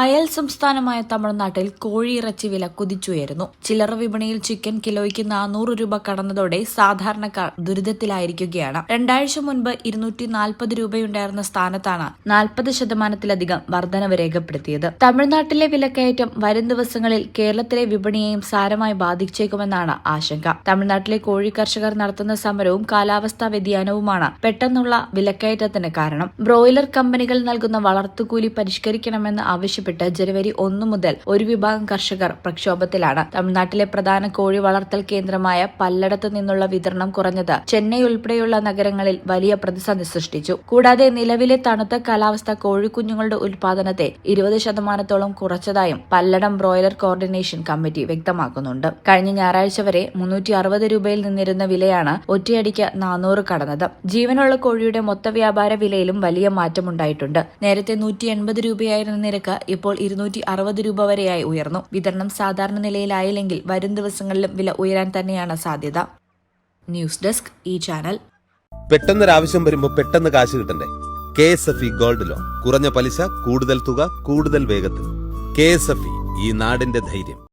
അയൽ സംസ്ഥാനമായ തമിഴ്നാട്ടിൽ കോഴിയിറച്ചി വില കുതിച്ചുയരുന്നു. ചില്ലറ വിപണിയിൽ ചിക്കൻ കിലോയ്ക്ക് നാനൂറ് രൂപ കടന്നതോടെ സാധാരണക്കാർ ദുരിതത്തിലായിരിക്കുകയാണ്. രണ്ടാഴ്ച മുൻപ് ഇരുന്നൂറ്റി നാൽപ്പത് രൂപയുണ്ടായിരുന്ന സ്ഥാനത്താണ് നാൽപ്പത് ശതമാനത്തിലധികം വർധനവ് രേഖപ്പെടുത്തിയത്. തമിഴ്നാട്ടിലെ വിലക്കയറ്റം വരും ദിവസങ്ങളിൽ കേരളത്തിലെ വിപണിയെയും സാരമായി ബാധിച്ചേക്കുമെന്നാണ് ആശങ്ക. തമിഴ്നാട്ടിലെ കോഴി കർഷകർ നടത്തുന്ന സമരവും കാലാവസ്ഥാ വ്യതിയാനവുമാണ് പെട്ടെന്നുള്ള വിലക്കയറ്റത്തിന് കാരണം. ബ്രോയിലർ കമ്പനികൾ നൽകുന്ന വളർത്തുകൂലി പരിഷ്കരിക്കണമെന്ന് ആവശ്യപ്പെട്ട് ജനുവരി ഒന്നു മുതൽ ഒരു വിഭാഗം കർഷകർ പ്രക്ഷോഭത്തിലാണ്. തമിഴ്നാട്ടിലെ പ്രധാന കോഴി വളർത്തൽ കേന്ദ്രമായ പല്ലടത്ത് നിന്നുള്ള വിതരണം കുറഞ്ഞത് ചെന്നൈ ഉൾപ്പെടെയുള്ള നഗരങ്ങളിൽ വലിയ പ്രതിസന്ധി സൃഷ്ടിച്ചു. കൂടാതെ നിലവിലെ തണുത്ത കാലാവസ്ഥ കോഴിക്കുഞ്ഞുങ്ങളുടെ ഉൽപാദനത്തെ ഇരുപത് ശതമാനത്തോളം കുറച്ചതായും പല്ലടം ബ്രോയിലർ കോർഡിനേഷൻ കമ്മിറ്റി വ്യക്തമാക്കുന്നുണ്ട്. കഴിഞ്ഞ ഞായറാഴ്ച വരെ മുന്നൂറ്റി അറുപത് രൂപയിൽ നിന്നിരുന്ന വിലയാണ് ഒറ്റയടിക്ക് നാനൂറ് കടന്നത്. ജീവനുള്ള കോഴിയുടെ മൊത്ത വ്യാപാര വിലയിലും വലിയ മാറ്റമുണ്ടായിട്ടുണ്ട്. നേരത്തെ നൂറ്റി എൺപത് രൂപയായിരുന്ന നിരക്ക് ഇപ്പോൾ ഇരുന്നൂറ്റി അറുപത് രൂപ വരെയായി ഉയർന്നു. വിതരണം സാധാരണ നിലയിലായില്ലെങ്കിൽ വരും ദിവസങ്ങളിലും വില ഉയരാൻ തന്നെയാണ് സാധ്യത. ന്യൂസ് ഡെസ്ക് ഈ ചാനൽ. പെട്ടെന്നൊരാവശ്യം വരുമ്പോൾ പെട്ടെന്ന് കാശ് കിട്ടണ്ടേ? K S F E gold loan. കുറഞ്ഞ പലിശ കൂടുതൽ തുക കൂടുതൽ വേഗത്തിൽ. കെ എസ് എഫ് ഇ ഈ നാടിന്റെ ധൈര്യം.